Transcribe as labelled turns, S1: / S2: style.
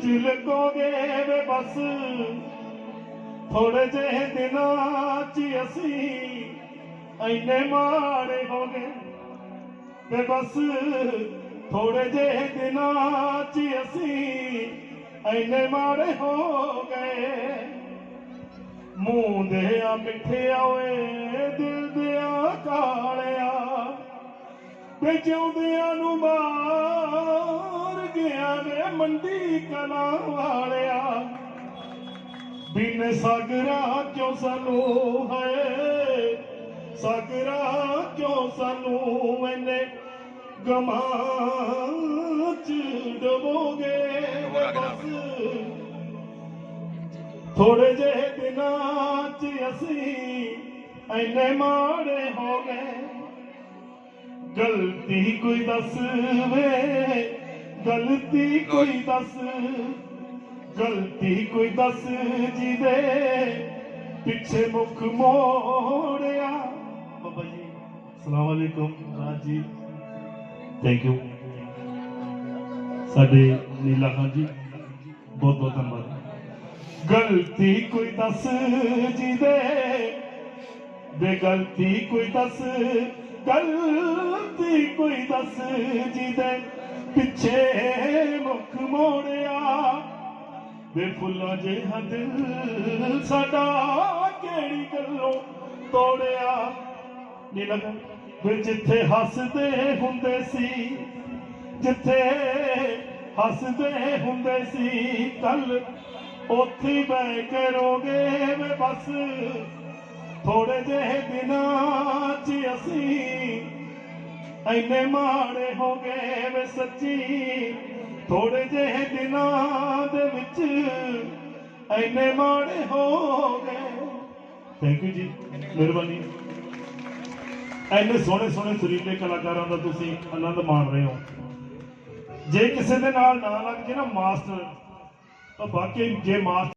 S1: ਚ ਵੇ ਬਸ। ਥੋੜੇ ਜਿਹੇ ਦਿਨਾਂ ਚ ਅਸੀਂ ਐਨੇ ਮਾੜੇ ਹੋ ਗਏ। ਵੇ ਬਸ ਥੋੜੇ ਜਿਹੇ ਦਿਨਾਂ ਚ ਅਸੀਂ ਐਨੇ ਮਾੜੇ ਹੋ ਗਏ। ਮੂੰਹ ਦੇ ਆ ਮਿੱਠਿਆ ਓਏ, ਦਿਲ ਦੇ ਆ ਕਾਲਿਆ। ਤੇ ਜਿਉਂਦਿਆਂ ਨੂੰ ਮਾਰ ਗਿਆ ਨੇ ਮੰਡੀ ਕਲਾ ਵਾਲਿਆ। ਬਿਨ ਸਾਗਰਾ ਕਿਉਂ ਸਾਨੂੰ ਹੈ ਸਾਗਰਾ ਕਿਉਂ ਸਾਨੂੰ ਮੈਨੇ ਗਮਾਂ ਡਬੋਗੇ? ਬਸ। ਥੋੜੇ ਜਿਹੇ ਦਿਨਾਂ ਚ ਅਸੀਂ ਐਨੇ ਮਾੜੇ ਹੋ ਗਏ। ਗਲਤੀ ਕੋਈ ਦੱਸਵੇ? ਦੱਸ ਵੇ ਗਲਤੀ ਕੋਈ ਦੱਸ ਗਲਤੀ ਕੋਈ ਦੱਸ ਜਿਹਦੇ ਪਿੱਛੇ ਮੁਖ ਮੋੜਿਆ ਬਾਬਾ ਜੀ ਅਸਲਾਮ ਵਾਲੇਕੁਮ ਰਾਜ ਜੀ ਥੈਂਕ ਯੂ ਸਾਡੇ ਨੀਲਾ ਖਾਨ ਜੀ ਬਹੁਤ ਬਹੁਤ ਧੰਨਵਾਦ ਗਲਤੀ ਕੋਈ ਦੱਸ ਜਿਹਦੇ ਦੇ ਗਲਤੀ ਕੋਈ ਦੱਸ ਗਲਤੀ ਕੋਈ ਦੱਸ ਜਿਹਦੇ ਪਿੱਛੇ ਮੁਖ ਮੋੜਿਆ। ਵੇ ਫੁੱਲਾਂ ਜਿਹਾ ਦਿਲ ਸਾਡਾ ਕਿਹੜੀ ਗੱਲੋਂ ਤੋੜਿਆ? ਨੀ ਵੇ ਜਿੱਥੇ ਹੱਸਦੇ ਹੁੰਦੇ ਸੀ, ਜਿੱਥੇ ਹੱਸਦੇ ਹੁੰਦੇ ਸੀ, ਕੱਲ ਉੱਥੇ ਬਹਿ ਕੇ ਰੋਗੇ ਵੇ ਬਸ। ਥੋੜੇ ਜਿਹੇ ਦਿਨਾਂ ਚ ਅਸੀਂ ਐਨੇ ਮਾੜੇ ਹੋ ਗਏ ਵੇ ਸੱਚੀ। ਥੋੜੇ ਜਿਹੇ ਦਿਨਾਂ ਦੇ ਵਿੱਚ ਐਨੇ ਮਾੜੇ ਹੋ ਗਏ। ਥੈਂਕ ਯੂ ਜੀ, ਮਿਹਰਬਾਨੀ। ਐਨੇ ਸੋਹਣੇ ਸੋਹਣੇ ਸੁਰੀਲੇ ਕਲਾਕਾਰਾਂ ਦਾ ਤੁਸੀਂ ਆਨੰਦ ਮਾਣ ਰਹੇ ਹੋ। ਜੇ ਕਿਸੇ ਦੇ ਨਾਲ ਨਾ ਲੱਗ ਜੇ ਨਾ ਮਾਸਟਰ, ਤਾਂ ਬਾਕੀ ਜੇ ਮਾਸਟਰ